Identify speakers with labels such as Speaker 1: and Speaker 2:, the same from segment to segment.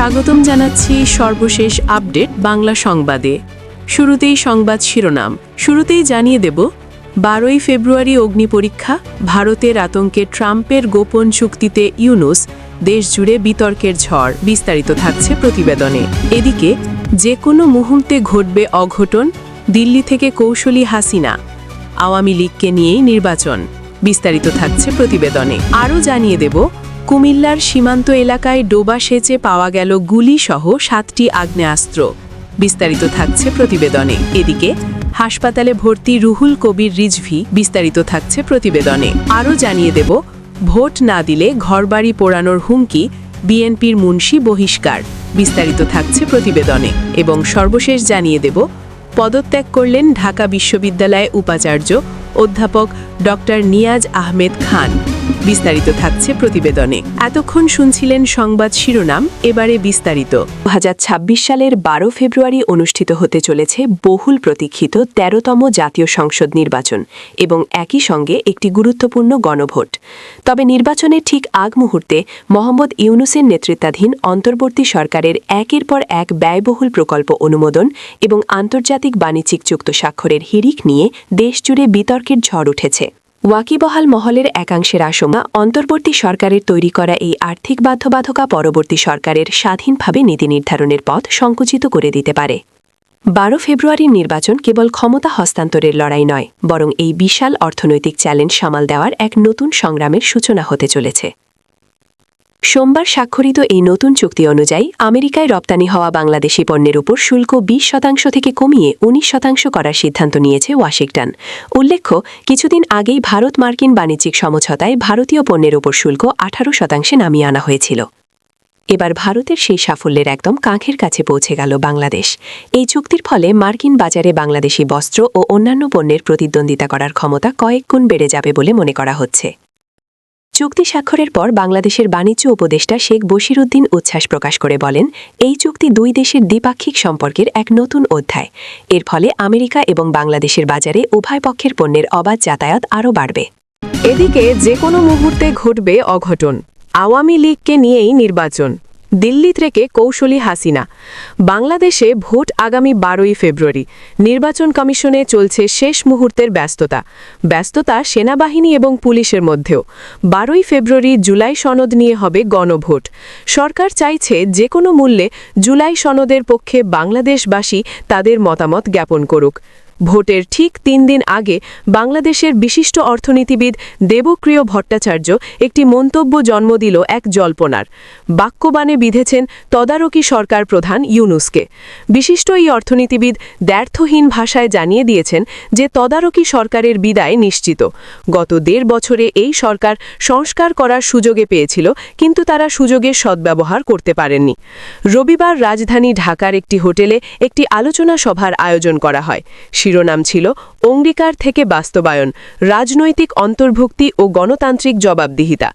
Speaker 1: স্বাগতম জানাচ্ছি সর্বশেষ আপডেট বাংলা সংবাদে শুরুতেই সংবাদ শিরোনাম শুরুতেই জানিয়ে দেব বারোই ফেব্রুয়ারি অগ্নি পরীক্ষা ভারতের আতঙ্কে ট্রাম্পের গোপন চুক্তিতে ইউনুস দেশ জুড়ে বিতর্কের ঝড় বিস্তারিত থাকছে প্রতিবেদনে এদিকে যে কোনো মুহূর্তে ঘটবে অঘটন দিল্লি থেকে কৌশলী হাসিনা আওয়ামী লীগকে নিয়েই নির্বাচন বিস্তারিত থাকছে প্রতিবেদনে আরও জানিয়ে দেব কুমিল্লার সীমান্ত এলাকায় ডোবা সেচে পাওয়া গেল গুলিসহ সাতটি আগ্নেয়াস্ত্র বিস্তারিত থাকছে প্রতিবেদনে এদিকে হাসপাতালে ভর্তি রুহুল কবির রিজভি বিস্তারিত থাকছে প্রতিবেদনে আরও জানিয়ে দেব ভোট না দিলে ঘরবাড়ি পোড়ানোর হুমকি বিএনপির মুন্সি বহিষ্কার বিস্তারিত থাকছে প্রতিবেদনে এবং সর্বশেষ জানিয়ে দেব পদত্যাগ করলেন ঢাকা বিশ্ববিদ্যালয়ে উপাচার্য অধ্যাপক ডক্টর নিয়াজ আহমেদ খান বিস্তারিত থাকছে প্রতিবেদনে এতক্ষণ শুনছিলেন সংবাদ শিরোনাম এবারে বিস্তারিত
Speaker 2: দু সালের বারো ফেব্রুয়ারি অনুষ্ঠিত হতে চলেছে বহুল প্রতীক্ষিত তেরোতম জাতীয় সংসদ নির্বাচন এবং একই সঙ্গে একটি গুরুত্বপূর্ণ গণভোট তবে নির্বাচনের ঠিক আগ মুহূর্তে মোহাম্মদ ইউনুসের নেতৃত্বাধীন অন্তর্বর্তী সরকারের একের পর এক ব্যয়বহুল প্রকল্প অনুমোদন এবং আন্তর্জাতিক বাণিজ্যিক চুক্ত স্বাক্ষরের হিরিক নিয়ে দেশজুড়ে বিতর্ক বিতর্কের ঝড় উঠেছে ওয়াকিবহাল মহলের একাংশের আশঙ্কা অন্তর্বর্তী সরকারের তৈরি করা এই আর্থিক বাধ্যবাধকা পরবর্তী সরকারের স্বাধীনভাবে নীতি নির্ধারণের পথ সংকুচিত করে দিতে পারে বারো ফেব্রুয়ারির নির্বাচন কেবল ক্ষমতা হস্তান্তরের লড়াই নয় বরং এই বিশাল অর্থনৈতিক চ্যালেঞ্জ সামাল দেওয়ার এক নতুন সংগ্রামের সূচনা হতে চলেছে সোমবার স্বাক্ষরিত এই নতুন চুক্তি অনুযায়ী আমেরিকায় রপ্তানি হওয়া বাংলাদেশি পণ্যের উপর শুল্ক ২০ শতাংশ থেকে কমিয়ে ১৯ শতাংশ করার সিদ্ধান্ত নিয়েছে ওয়াশিংটন উল্লেখ্য কিছুদিন আগেই ভারত মার্কিন বাণিজ্যিক সমঝোতায় ভারতীয় পণ্যের উপর শুল্ক ১৮ শতাংশে নামিয়ে আনা হয়েছিল এবার ভারতের সেই সাফল্যের একদম কাঁখের কাছে পৌঁছে গেল বাংলাদেশ এই চুক্তির ফলে মার্কিন বাজারে বাংলাদেশি বস্ত্র ও অন্যান্য পণ্যের প্রতিদ্বন্দ্বিতা করার ক্ষমতা কয়েক গুণ বেড়ে যাবে বলে মনে করা হচ্ছে চুক্তি স্বাক্ষরের পর বাংলাদেশের বাণিজ্য উপদেষ্টা শেখ বশির উদ্দিন উচ্ছ্বাস প্রকাশ করে বলেন এই চুক্তি দুই দেশের দ্বিপাক্ষিক সম্পর্কের এক নতুন অধ্যায় এর ফলে আমেরিকা এবং বাংলাদেশের বাজারে উভয় পক্ষের পণ্যের অবাধ যাতায়াত আরও বাড়বে
Speaker 1: এদিকে যে কোনো মুহূর্তে ঘটবে অঘটন আওয়ামী লীগকে নিয়েই নির্বাচন দিল্লি থেকে কৌশলী হাসিনা বাংলাদেশে ভোট আগামী বারোই ফেব্রুয়ারি নির্বাচন কমিশনে চলছে শেষ মুহূর্তের ব্যস্ততা ব্যস্ততা সেনাবাহিনী এবং পুলিশের মধ্যেও বারোই ফেব্রুয়ারি জুলাই সনদ নিয়ে হবে গণভোট সরকার চাইছে যে কোনো মূল্যে জুলাই সনদের পক্ষে বাংলাদেশবাসী তাদের মতামত জ্ঞাপন করুক ভোটের ঠিক তিন দিন আগে বাংলাদেশের বিশিষ্ট অর্থনীতিবিদ দেবপ্রিয় ভট্টাচার্য একটি মন্তব্য জন্ম দিল এক জল্পনার বাক্যবাণে বিধেছেন তদারকি সরকার প্রধান ইউনুসকে বিশিষ্ট এই অর্থনীতিবিদ দ্ব্যর্থহীন ভাষায় জানিয়ে দিয়েছেন যে তদারকি সরকারের বিদায় নিশ্চিত গত দেড় বছরে এই সরকার সংস্কার করার সুযোগে পেয়েছিল কিন্তু তারা সুযোগের সদ্ব্যবহার করতে পারেননি রবিবার রাজধানী ঢাকার একটি হোটেলে একটি আলোচনা সভার আয়োজন করা হয় শিরোনাম ছিল অঙ্গীকার থেকে বাস্তবায়ন রাজনৈতিক অন্তর্ভুক্তি ও গণতান্ত্রিক জবাবদিহিতা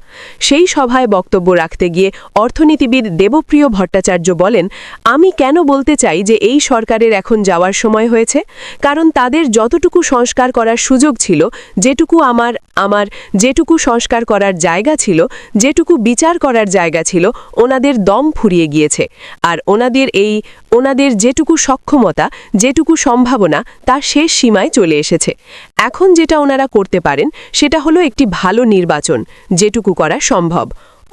Speaker 1: সেই সভায় বক্তব্য রাখতে গিয়ে অর্থনীতিবিদ দেবপ্রিয় ভট্টাচার্য বলেন আমি কেন বলতে চাই যে এই সরকারের এখন যাওয়ার সময় হয়েছে কারণ তাদের যতটুকু সংস্কার করার সুযোগ ছিল যেটুকু আমার আমার যেটুকু সংস্কার করার জায়গা ছিল যেটুকু বিচার করার জায়গা ছিল ওনাদের দম ফুরিয়ে গিয়েছে আর ওনাদের এই ওনাদের যেটুকু সক্ষমতা যেটুকু সম্ভাবনা তা শেষ সীমায় চলে এসেছে এখন যেটা ওনারা করতে পারেন সেটা হলো একটি ভালো নির্বাচন যেটুকু করা সম্ভব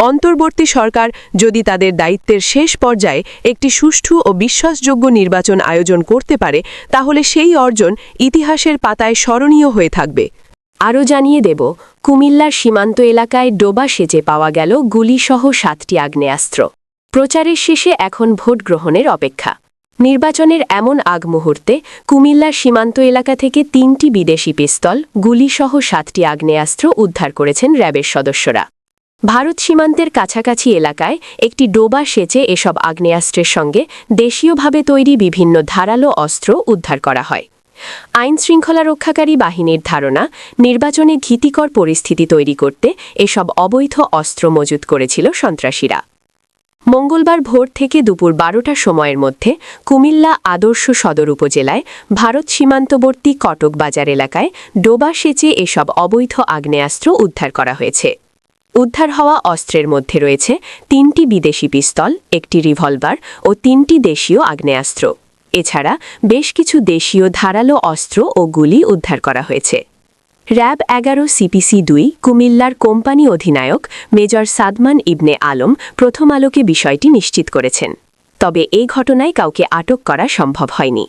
Speaker 1: অন্তর্বর্তী সরকার যদি তাদের দায়িত্বের শেষ পর্যায়ে একটি সুষ্ঠু ও বিশ্বাসযোগ্য নির্বাচন আয়োজন করতে পারে তাহলে সেই অর্জন ইতিহাসের পাতায় স্মরণীয় হয়ে থাকবে আরও জানিয়ে দেব কুমিল্লার সীমান্ত এলাকায় ডোবা সেজে পাওয়া গেল গুলিসহ সাতটি আগ্নেয়াস্ত্র প্রচারের শেষে এখন ভোট গ্রহণের অপেক্ষা নির্বাচনের এমন আগ মুহূর্তে কুমিল্লার সীমান্ত এলাকা থেকে তিনটি বিদেশি পিস্তল গুলিসহ সাতটি আগ্নেয়াস্ত্র উদ্ধার করেছেন র্যাবের সদস্যরা ভারত সীমান্তের কাছাকাছি এলাকায় একটি ডোবা সেচে এসব আগ্নেয়াস্ত্রের সঙ্গে দেশীয়ভাবে তৈরি বিভিন্ন ধারালো অস্ত্র উদ্ধার করা হয় আইন শৃঙ্খলা রক্ষাকারী বাহিনীর ধারণা নির্বাচনে ভীতিকর পরিস্থিতি তৈরি করতে এসব অবৈধ অস্ত্র মজুত করেছিল সন্ত্রাসীরা মঙ্গলবার ভোর থেকে দুপুর বারোটা সময়ের মধ্যে কুমিল্লা আদর্শ সদর উপজেলায় ভারত সীমান্তবর্তী কটক বাজার এলাকায় ডোবা সেচে এসব অবৈধ আগ্নেয়াস্ত্র উদ্ধার করা হয়েছে উদ্ধার হওয়া অস্ত্রের মধ্যে রয়েছে তিনটি বিদেশি পিস্তল একটি রিভলভার ও তিনটি দেশীয় আগ্নেয়াস্ত্র এছাড়া বেশ কিছু দেশীয় ধারালো অস্ত্র ও গুলি উদ্ধার করা হয়েছে র্যাব এগারো সিপিসি দুই কুমিল্লার কোম্পানি অধিনায়ক মেজর সাদমান ইবনে আলম প্রথম আলোকে বিষয়টি নিশ্চিত করেছেন তবে এই ঘটনায় কাউকে আটক করা সম্ভব হয়নি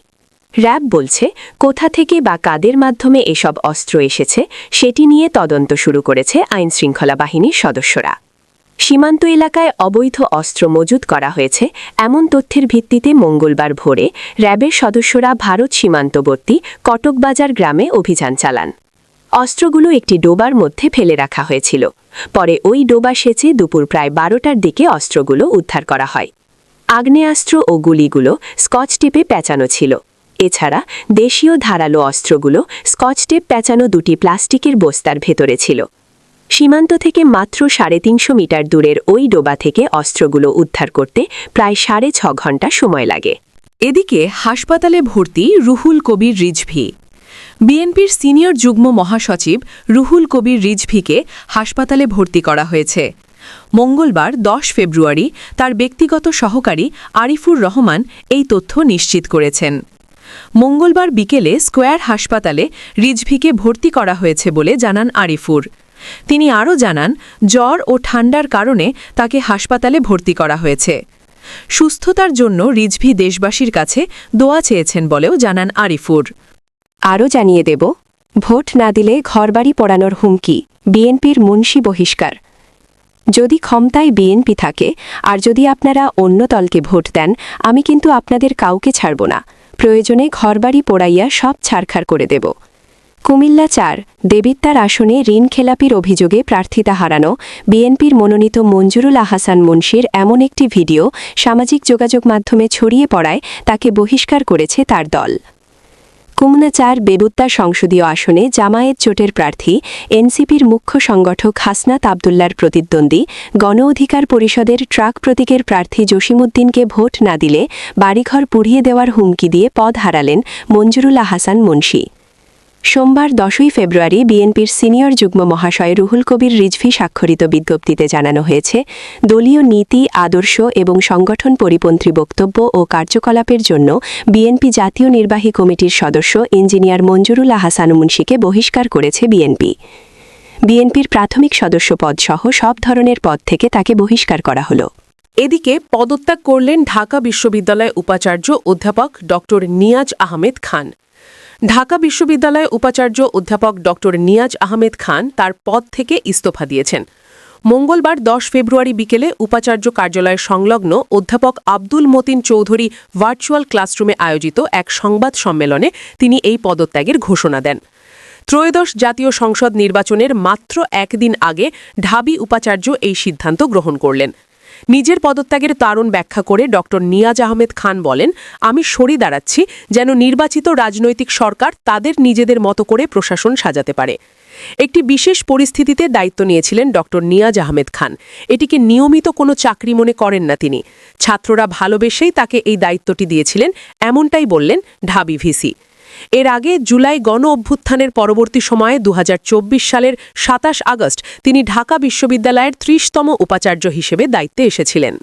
Speaker 1: র্যাব বলছে কোথা থেকে বা কাদের মাধ্যমে এসব অস্ত্র এসেছে সেটি নিয়ে তদন্ত শুরু করেছে আইনশৃঙ্খলা বাহিনীর সদস্যরা সীমান্ত এলাকায় অবৈধ অস্ত্র মজুত করা হয়েছে এমন তথ্যের ভিত্তিতে মঙ্গলবার ভোরে র্যাবের সদস্যরা ভারত সীমান্তবর্তী কটকবাজার গ্রামে অভিযান চালান অস্ত্রগুলো একটি ডোবার মধ্যে ফেলে রাখা হয়েছিল পরে ওই ডোবা সেচে দুপুর প্রায় বারোটার দিকে অস্ত্রগুলো উদ্ধার করা হয় আগ্নেয়াস্ত্র ও গুলিগুলো স্কচ টেপে পেঁচানো ছিল এছাড়া দেশীয় ধারালো অস্ত্রগুলো স্কচ টেপ পেঁচানো দুটি প্লাস্টিকের বস্তার ভেতরে ছিল সীমান্ত থেকে মাত্র সাড়ে তিনশো মিটার দূরের ওই ডোবা থেকে অস্ত্রগুলো উদ্ধার করতে প্রায় সাড়ে ছ ঘণ্টা সময় লাগে এদিকে হাসপাতালে ভর্তি রুহুল কবির রিজভি বিএনপির সিনিয়র যুগ্ম মহাসচিব রুহুল কবির রিজভিকে হাসপাতালে ভর্তি করা হয়েছে মঙ্গলবার ১০ ফেব্রুয়ারি তার ব্যক্তিগত সহকারী আরিফুর রহমান এই তথ্য নিশ্চিত করেছেন মঙ্গলবার বিকেলে স্কোয়ার হাসপাতালে রিজভিকে ভর্তি করা হয়েছে বলে জানান আরিফুর তিনি আরও জানান জ্বর ও ঠান্ডার কারণে তাকে হাসপাতালে ভর্তি করা হয়েছে সুস্থতার জন্য রিজভি দেশবাসীর কাছে দোয়া চেয়েছেন বলেও জানান আরিফুর আরও জানিয়ে দেব ভোট না দিলে ঘরবাড়ি পড়ানোর হুমকি বিএনপির মুন্সি বহিষ্কার যদি ক্ষমতায় বিএনপি থাকে আর যদি আপনারা অন্য দলকে ভোট দেন আমি কিন্তু আপনাদের কাউকে ছাড়ব না প্রয়োজনে ঘরবাড়ি পোড়াইয়া সব ছাড়খাড় করে দেব কুমিল্লা চার দেবিদ্বার আসনে ঋণ খেলাপির অভিযোগে প্রার্থিতা হারানো বিএনপির মনোনীত মঞ্জুরুল আহাসান মুন্সির এমন একটি ভিডিও সামাজিক যোগাযোগ মাধ্যমে ছড়িয়ে পড়ায় তাকে বহিষ্কার করেছে তার দল কুমনা চার বেবুত্তার সংসদীয় আসনে জামায়েত জোটের প্রার্থী এনসিপির মুখ্য সংগঠক হাসনাত আবদুল্লার প্রতিদ্বন্দ্বী গণ অধিকার পরিষদের ট্রাক প্রতীকের প্রার্থী জসিমুদ্দিনকে ভোট না দিলে বাড়িঘর পুড়িয়ে দেওয়ার হুমকি দিয়ে পদ হারালেন মঞ্জুরুল আহাসান মুন্সী সোমবার দশই ফেব্রুয়ারি বিএনপির সিনিয়র যুগ্ম মহাশয় রুহুল কবির রিজভি স্বাক্ষরিত বিজ্ঞপ্তিতে জানানো হয়েছে দলীয় নীতি আদর্শ এবং সংগঠন পরিপন্থী বক্তব্য ও কার্যকলাপের জন্য বিএনপি জাতীয় নির্বাহী কমিটির সদস্য ইঞ্জিনিয়ার মঞ্জুরুল আহাসান মুন্সিকে বহিষ্কার করেছে বিএনপি বিএনপির প্রাথমিক সদস্য সহ সব ধরনের পদ থেকে তাকে বহিষ্কার করা হলো। এদিকে পদত্যাগ করলেন ঢাকা বিশ্ববিদ্যালয়ের উপাচার্য অধ্যাপক ড নিয়াজ আহমেদ খান ঢাকা বিশ্ববিদ্যালয়ে উপাচার্য অধ্যাপক ড নিয়াজ আহমেদ খান তার পদ থেকে ইস্তফা দিয়েছেন মঙ্গলবার দশ ফেব্রুয়ারি বিকেলে উপাচার্য কার্যালয়ের সংলগ্ন অধ্যাপক আব্দুল মতিন চৌধুরী ভার্চুয়াল ক্লাসরুমে আয়োজিত এক সংবাদ সম্মেলনে তিনি এই পদত্যাগের ঘোষণা দেন ত্রয়োদশ জাতীয় সংসদ নির্বাচনের মাত্র একদিন আগে ঢাবি উপাচার্য এই সিদ্ধান্ত গ্রহণ করলেন নিজের পদত্যাগের কারণ ব্যাখ্যা করে ডক্টর নিয়াজ আহমেদ খান বলেন আমি সরি দাঁড়াচ্ছি যেন নির্বাচিত রাজনৈতিক সরকার তাদের নিজেদের মতো করে প্রশাসন সাজাতে পারে একটি বিশেষ পরিস্থিতিতে দায়িত্ব নিয়েছিলেন ডক্টর নিয়াজ আহমেদ খান এটিকে নিয়মিত কোনো চাকরি মনে করেন না তিনি ছাত্ররা ভালোবেসেই তাকে এই দায়িত্বটি দিয়েছিলেন এমনটাই বললেন ঢাবি ভিসি এর আগে জুলাই গণ অভ্যুত্থানের পরবর্তী সময়ে দু সালের সাতাশ আগস্ট তিনি ঢাকা বিশ্ববিদ্যালয়ের ত্রিশতম উপাচার্য হিসেবে দায়িত্বে এসেছিলেন